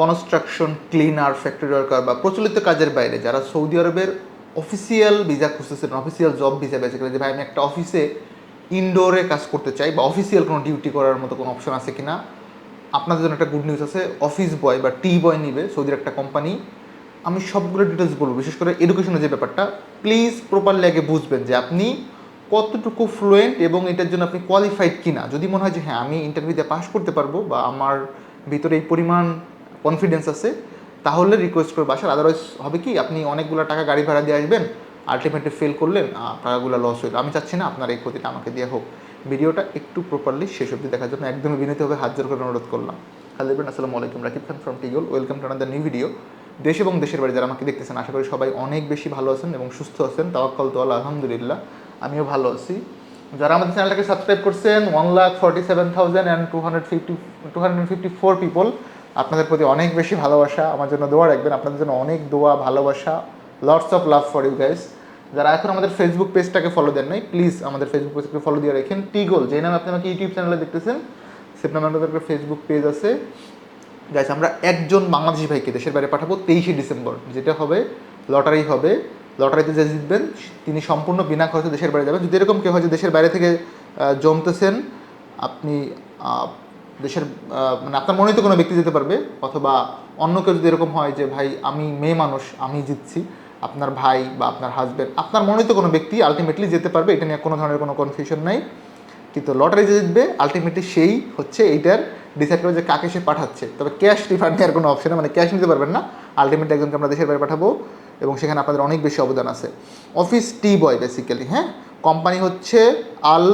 Construction cleaner factory worker বা প্রচলিত কাজের বাইরে, যারা সৌদি আরবের অফিসিয়াল ভিসা খুঁজতেছেন অফিসিয়াল জব ভিসা বেসিক্যালি যে, ভাই, আমি একটা অফিসে ইনডোরে কাজ করতে চাই বা অফিসিয়াল কোনো ডিউটি করার মতো কোনো অপশন আছে কি না আপনাদের জন্য একটা গুড নিউজ আছে অফিস বয় বা টি বয় নিবে সৌদির একটা কোম্পানি আমি সবগুলো ডিটেলস বলব, বিশেষ করে এডুকেশনের যে ব্যাপারটা প্লিজ প্রপারলি আগে বুঝবেন যে, আপনি কতটুকু ফ্লুয়েন্ট এবং এটার জন্য আপনি কোয়ালিফাইড কিনা। যদি মনে হয় যে হ্যাঁ আমি ইন্টারভিউতে পাস করতে পারব বা আমার ভিতরে এই পরিমাণ কনফিডেন্স আছে, তাহলে রিকোয়েস্ট করব বাসার আদারওয়াইজ হবে কি, আপনি অনেকগুলো টাকা গাড়ি ভাড়া দিয়ে আসবেন আলটিমেটলি ফেল করলেন টাকাগুলো লস হইল আমি চাচ্ছি না আপনার এই ক্ষতিটা আমাকে দিয়ে হোক। ভিডিওটা একটু প্রপারলি শেষ অবধি দেখার জন্য একদমই বিনীতভাবে হাত জোর করে অনুরোধ করলাম। হ্যালো ইবরান আসসালামু আলাইকুম, Rakib Khan from টিগল welcome to another new video দেশ এবং দেশের বাড়ি যারা আমাকে দেখতেছেন, আশা করি সবাই অনেক বেশি ভালো আছেন এবং সুস্থ আছেন। তাওয়াক্কাল তো আল্লাহ আলহামদুলিল্লাহ, আমিও ভালো আছি। যারা আমাদের চ্যানেলটাকে সাবস্ক্রাইব করছেন one lakh forty seven thousand and two hundred fifty two hundred fifty four people আপনাদের প্রতি অনেক বেশি ভালোবাসা, আমার জন্য দোয়া রাখবেন। আপনাদের জন্য অনেক দোয়া, ভালোবাসা lots of love for you guys যারা এখন আমাদের ফেসবুক পেজটাকে ফলো দেন নাই প্লিজ আমাদের ফেসবুক পেজটাকে ফলো দিয়ে রাখেন। টিগোল যে নামে আপনি আমাকে ইউটিউব চ্যানেলে দেখতেছেন সেটা নামে আমাদের একটা ফেসবুক পেজ আছে। গাইস আমরা একজন বাংলাদেশি ভাইকে দেশের বাইরে পাঠাবো তেইশে ডিসেম্বর, যেটা হবে, লটারি হবে। লটারিতে যে জিতবেন, তিনি সম্পূর্ণ বিনা খরচে দেশের বাইরে যাবেন। যদি এরকম কেউ হয় যে দেশের বাইরে থেকে জমতেছেন, আপনি দেশের মানে আপনার মনেই তো কোনো ব্যক্তি যেতে পারবে, অথবা অন্য কেউ যদি এরকম হয় যে, ভাই, আমি মেয়ে মানুষ, আমি জিতছি, আপনার ভাই বা আপনার হাজব্যান্ড আপনার মনেই তো কোনো ব্যক্তি আলটিমেটলি যেতে পারবে, এটা নিয়ে কোনো ধরনের কোনো কনফিউশন নাই। কিন্তু লটারি যে জিতবে আলটিমেটলি সেই হচ্ছে এইটার ডিসাইড করে যে কাকে সে পাঠাচ্ছে। তবে ক্যাশ রিফান্ড নেওয়ার কোনো অপশন মানে ক্যাশ নিতে পারবেন না। আলটিমেটলি একজনকে আমরা দেশের বাইরে পাঠাবো এবং সেখানে আপনাদের অনেক বেশি অবদান আছে। অফিস টি বয় বেসিক্যালি হ্যাঁ? কোম্পানি হচ্ছে আল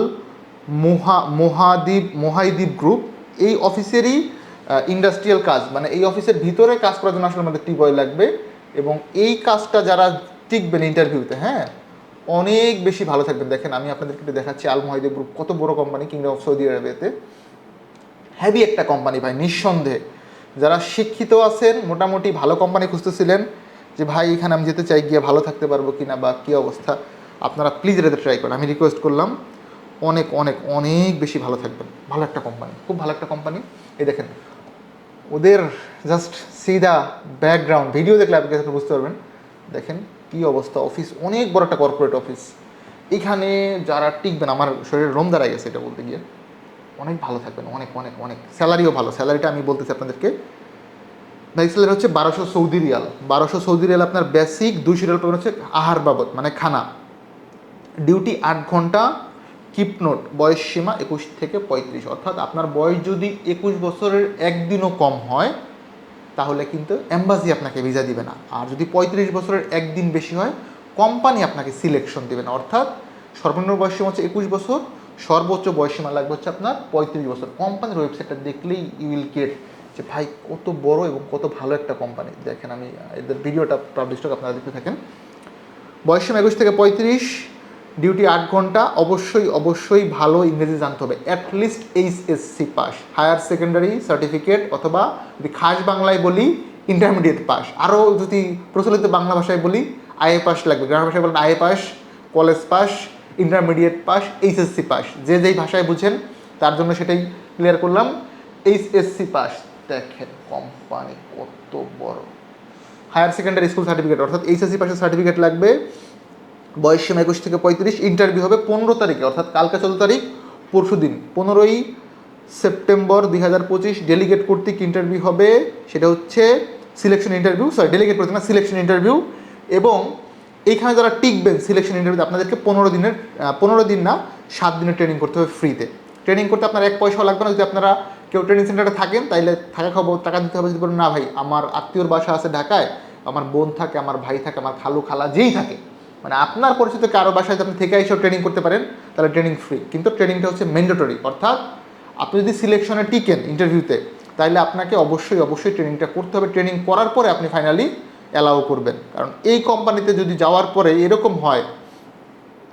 মোহা মোহাদ্বীপ মোহাইদ্বীপ গ্রুপ এই অফিসেরই ইন্ডাস্ট্রিয়াল কাজ মানে এই অফিসের ভিতরে কাজ করার জন্য আসলে আমাদের টি বয় লাগবে এবং এই কাজটা যারা টিকবেন ইন্টারভিউতে হ্যাঁ অনেক বেশি ভালো থাকবেন। দেখেন, আমি আপনাদেরকে একটু দেখাচ্ছি, আল মোহাইদ্বীপ গ্রুপ কত বড় কোম্পানি কিংডম অফ সৌদি আরবিয়াতে হ্যাভি একটা কোম্পানি ভাই, নিঃসন্দেহে। যারা শিক্ষিত আছেন, মোটামুটি ভালো কোম্পানি খুঁজতেছিলেন যে, ভাই, এখানে আমি যেতে চাই, গিয়ে ভালো থাকতে পারব কি না বা কী অবস্থা? আপনারা প্লিজ এটাতে ট্রাই করেন। আমি রিকোয়েস্ট করলাম অনেক অনেক অনেক বেশি ভালো থাকবেন। ভালো একটা কোম্পানি খুব ভালো একটা কোম্পানি এই দেখেন, ওদের জাস্ট সিদা ব্যাকগ্রাউন্ড ভিডিও দেখলে আপনি কাছে বুঝতে পারবেন। দেখেন কী অবস্থা। অফিস অনেক বড় একটা কর্পোরেট অফিস এখানে যারা টিকবেন, আমার শরীরের রোম দাঁড়ায় গেছে এটা বলতে গিয়ে। অনেক ভালো থাকবেন, অনেক অনেক অনেক। স্যালারিও ভালো। স্যালারিটা আমি বলতেছি আপনাদেরকে। বেসিক স্যালারি হচ্ছে বারোশো সৌদি রিয়াল। বারোশো সৌদি রিয়াল আপনার বেসিক দুইশো রিয়াল পাবেন হচ্ছে আহার বাবদ মানে খানা। ডিউটি আট ঘণ্টা কিপ নোট, বয়স সীমা একুশ থেকে পঁয়ত্রিশ। অর্থাৎ আপনার বয়স যদি একুশ বছরের একদিনও কম হয়, তাহলে কিন্তু এম্বাসি আপনাকে ভিসা দিবে না। আর যদি পঁয়ত্রিশ বছরের একদিন বেশি হয় কোম্পানি আপনাকে সিলেকশন দেবে না। অর্থাৎ সর্বনিম্ন বয়স সীমা হচ্ছে একুশ বছর, সর্বোচ্চ বয়স সীমা লাগবে হচ্ছে আপনার পঁয়ত্রিশ বছর। কোম্পানির ওয়েবসাইটটা দেখলেই ইউ উইল গেট যে ভাই কত বড় এবং কত ভালো একটা কোম্পানি দেখেন আমি, এদের ভিডিওটা পাবলিশ আপনারা দেখতে থাকেন। বয়স সীমা একুশ থেকে পঁয়ত্রিশ ডিউটি আট ঘণ্টা, অবশ্যই অবশ্যই ভালো ইংরেজি জানতে হবে। At least HSC pass higher secondary certificate অথবা যদি খাস বাংলায় বলি ইন্টারমিডিয়েট পাস আরও যদি প্রচলিত বাংলা ভাষায় বলি আইএ পাস লাগবে। গ্রাম ভাষায় বলেন IA pass college pass intermediate pass HSC pass যে যেই ভাষায় বুঝেন, তার জন্য সেটাই ক্লিয়ার করলাম। এইচএসসি পাস দেখেন কোম্পানি কত বড়। হায়ার সেকেন্ডারি স্কুল সার্টিফিকেট অর্থাৎ এইচএসসি পাসের সার্টিফিকেট লাগবে। বয়স সীমা একুশ থেকে পঁয়ত্রিশ ইন্টারভিউ হবে পনেরো তারিখে, অর্থাৎ কালকে চোদ্দ তারিখ, পরশু দিন। পনেরোই সেপ্টেম্বর দুই হাজার পঁচিশ ডেলিগেট কর্তৃক ইন্টারভিউ হবে, সেটা হচ্ছে সিলেকশন ইন্টারভিউ সরি ডেলিগেট করতে না সিলেকশন ইন্টারভিউ এবং এইখানে যারা টিকবেন সিলেকশন ইন্টারভিউ আপনাদেরকে পনেরো দিনের পনেরো দিন না, সাত দিনের ট্রেনিং করতে হবে ফ্রিতে ট্রেনিং করতে আপনার এক পয়সাও লাগবে না, যদি আপনারা কেউ ট্রেনিং সেন্টারে থাকেন, তাইলে থাকা খাব টাকা দিতে হবে, যদি বলেন, না ভাই, আমার আত্মীয়র বাসা আছে ঢাকায়, আমার বোন থাকে, আমার ভাই থাকে, আমার খালু খালা যেই থাকে। মানে আপনার পরিচিত কারও বাসায় আপনি থেকে এসেও ট্রেনিং করতে পারেন, তাহলে ট্রেনিং ফ্রি কিন্তু ট্রেনিংটা হচ্ছে ম্যান্ডেটরি অর্থাৎ আপনি যদি সিলেকশনে টিকেন ইন্টারভিউতে তাহলে আপনাকে অবশ্যই অবশ্যই ট্রেনিংটা করতে হবে। ট্রেনিং করার পরে আপনি ফাইনালি অ্যালাউ করবেন। কারণ এই কোম্পানিতে যদি যাওয়ার পরে এরকম হয়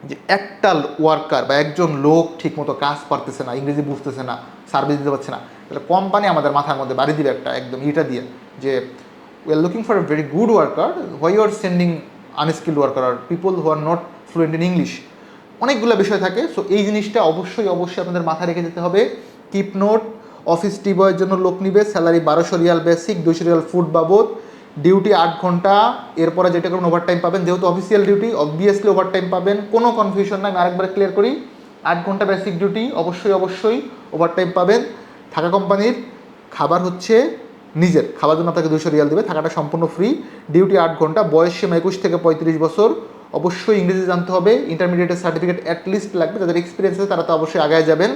যে একটা ওয়ার্কার বা একজন লোক ঠিকমতো কাজ পারতেছে না, ইংরেজি বুঝতেছে না সার্ভিস দিতে পারছে না, তাহলে কোম্পানি আমাদের মাথার মধ্যে বাড়ি দিবে একটা, একদম ইটা দিয়ে যে we are looking for a very good worker why you are sending unskilled worker R people who are not fluent in English অনেকগুলো বিষয় থাকে সো এই জিনিসটা অবশ্যই অবশ্যই আপনাদের মাথায় রেখে যেতে হবে। কিপ নোট অফিস টি বয়ের জন্য লোক নিবে স্যালারি বারোশো রিয়াল বেসিক দুশো রিয়াল ফুড বাবদ। ডিউটি আট ঘণ্টা, এরপরে যেটা করবেন ওভারটাইম পাবেন, যেহেতু অফিসিয়াল ডিউটি অবভিয়াসলি ওভারটাইম পাবেন, কোনো কনফিউশন নাই, আমি আরেকবার ক্লিয়ার করি। আট ঘণ্টা বেসিক ডিউটি অবশ্যই অবশ্যই ওভারটাইম পাবেন। থাকা কোম্পানির খাবার হচ্ছে নিজের। খাবার জন্য আপনাকে দুশো রিয়াল দেবে, থাকাটা সম্পূর্ণ ফ্রি ডিউটি আট ঘণ্টা, বয়স সীমা একুশ থেকে পঁয়ত্রিশ বছর। অবশ্যই ইংরেজি জানতে হবে ইন্টারমিডিয়েটের সার্টিফিকেট অ্যাটলিস্ট লাগবে, যাদের এক্সপিরিয়েন্স আছে তারা তো অবশ্যই আগায় যাবেন।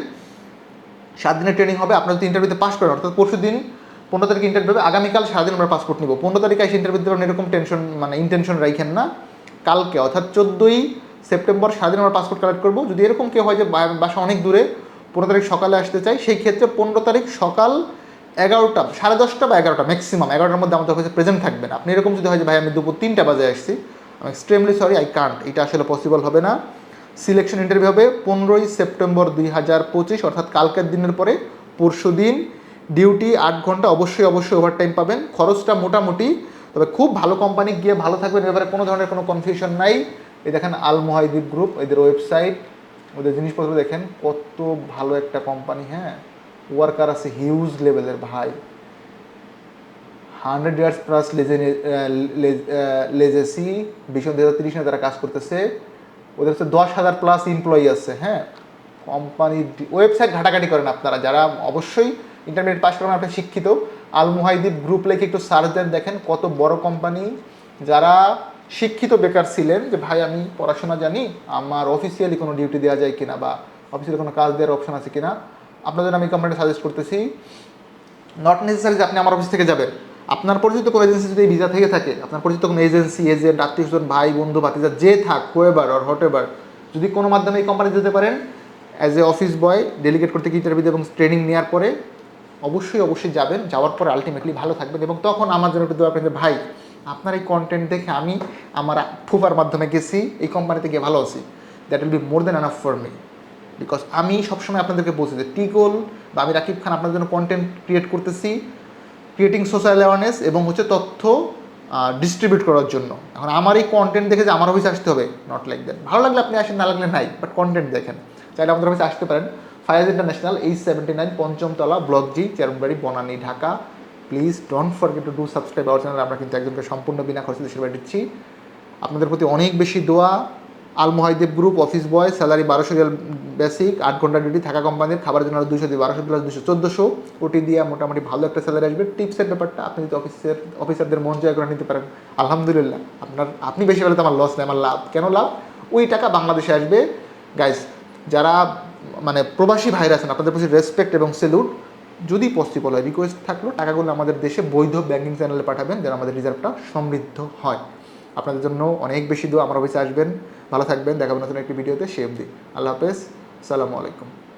সাত দিনের ট্রেনিং হবে, আপনার যদি ইন্টারভিউতে পাস করেন, অর্থাৎ পরশু দিন পনেরো তারিখে ইন্টারভিউ হবে আগামীকাল সারাদিন আমরা পাসপোর্ট নিব। পনেরো তারিখে এসে ইন্টারভিউ দেবেন এরকম টেনশন মানে ইন্টেনশন রাখেন না। কালকে, অর্থাৎ চোদ্দোই সেপ্টেম্বর সারাদিন আমরা পাসপোর্ট কালেক্ট করব। যদি এরকম কেউ হয় যে বাসা অনেক দূরে, পনেরো তারিখ সকালে আসতে চাই সেই ক্ষেত্রে পনেরো তারিখ সকাল এগারোটা, সাড়ে দশটা বা এগারোটা ম্যাক্সিমাম এগারোটার মধ্যে আমাদের কাছে প্রেজেন্ট থাকবেন আপনি এরকম যদি হয় যে, ভাই, আমি দুপুর তিনটা বাজে আসছি আমি এক্সট্রিমলি সরি আই কান্ট এটা আসলে পসিবল হবে না। সিলেকশন ইন্টারভিউ হবে পনেরোই সেপ্টেম্বর দুই হাজার পঁচিশ, অর্থাৎ কালকের দিনের পরে পরশু দিন। ডিউটি আট ঘণ্টা, অবশ্যই অবশ্যই ওভারটাইম পাবেন। খরচটা মোটামুটি, তবে খুব ভালো কোম্পানি গিয়ে ভালো থাকবেন, এ ব্যাপারে কোনো ধরনের কোনো কনফিউশন নাই। এই দেখেন আল গ্রুপ এদের ওয়েবসাইট ওদের জিনিসপত্র দেখেন, কত ভালো একটা কোম্পানি হ্যাঁ। ওয়ার্কার আছে হিউজ লেভেলের ভাই। হান্ড্রেড ইয়ার্স প্লাস লেজেসি ভীষণ দু হাজার তিরিশ তারা কাজ করতেছে, ওদের হচ্ছে দশ হাজার প্লাস এমপ্লয়ি আছে হ্যাঁ? কোম্পানির ওয়েবসাইট ঘাটাঘাটি করেন আপনারা, যারা অবশ্যই ইন্টারমিডিয়েট পাস করেন আপনি শিক্ষিত। আল মুহাইদিব গ্রুপ লেখে একটু সার্চ দেন, দেখেন কত বড় কোম্পানি যারা শিক্ষিত বেকার ছিলেন, যে ভাই আমি পড়াশোনা জানি, আমার অফিসিয়ালি কোনো ডিউটি দেওয়া যায় কিনা বা অফিসিয়ালি কোনো কাজ দেওয়ার অপশন আছে কিনা আপনাদের আমি কোম্পানিটা সাজেস্ট করতেছি নট নেসেসারি যে আপনি আমার অফিস থেকে যাবেন। আপনার পরিচিত কোনো এজেন্সি যদি ভিসা থেকে থাকে, আপনার পরিচিত কোনো এজেন্সি এজেন্ট আত্মীয় স্বজন ভাই, বন্ধু, ভাতিজা, যে থাক হোয়েবার অর হট এভার যদি কোনো মাধ্যমে এই কোম্পানি যেতে পারেন as a office boy delegate করতে ইন্টারভিউ এবং ট্রেনিং নেওয়ার পরে অবশ্যই অবশ্যই যাবেন। যাওয়ার পরে আলটিমেটলি ভালো থাকবেন এবং তখন আমার জন্য একটু দোয়া ভাই, আপনার এই কন্টেন্ট দেখে আমি আমার ফুফার মাধ্যমে গেছি, এই কোম্পানিতে গিয়ে ভালো আছি। That will be more than enough for me because আমি সবসময় আপনাদেরকে বলছি যে টিকল বা আমি রাকিব খান আপনার জন্য কন্টেন্ট ক্রিয়েট করতেছি ক্রিয়েটিং সোশ্যাল অ্যাওয়ারনেস এবং হচ্ছে তথ্য ডিস্ট্রিবিউট করার জন্য। এখন আমার এই কন্টেন্ট দেখে যে আমার অফিসে আসতে হবে নট লাইক দ্যাট ভালো লাগলে আপনি আসেন, না লাগলে নাই বাট কন্টেন্ট দেখেন। চাইলে আমাদের অফিসে আসতে পারেন। Fayaz international H seventy nine পঞ্চমতলা block G চেরমবাড়ি, Banani, Dhaka. Please don't forget to do subscribe our channel আমরা কিন্তু একজনকে সম্পূর্ণ বিনা খরচে দেশের বাড়ি দিচ্ছি। আপনাদের প্রতি অনেক বেশি দোয়া। আল মোহাইদেব গ্রুপ অফিস বয়, স্যালারি বারোশো রিয়াল বেসিক, আট ঘণ্টা ডিউটি থাকা কোম্পানির, খাবারের জন্য দুশো দিয়ে বারোশো প্লাস দুশো চোদ্দোশো। ওটি দিয়ে মোটামুটি ভালো একটা স্যালারি আসবে। টিপসের ব্যাপারটা আপনি যদি অফিসের, অফিসারদের মন জয় করে নিতে পারেন, আলহামদুলিল্লাহ। আপনার, আপনি বেশি পেলে তো আমার লস নেই, আমার লাভ। কেন লাভ? ওই টাকা বাংলাদেশে আসবে। গাইস যারা মানে প্রবাসী ভাইরা আছেন, আপনাদের প্রতি রেসপেক্ট এবং সেলুট যদি পসিবল হয় রিকোয়েস্ট থাকল, টাকাগুলো আমাদের দেশে বৈধ ব্যাংকিং চ্যানেলে পাঠাবেন, যেন আমাদের রিজার্ভটা সমৃদ্ধ হয়। আপনাদের জন্য অনেক বেশি দোয়া আমার অফিসে আসবেন। ভালো থাকবেন দেখাবেন নতুন একটি ভিডিওতে, সে অবধি। আল্লাহ হাফেজ, সালামু আলাইকুম।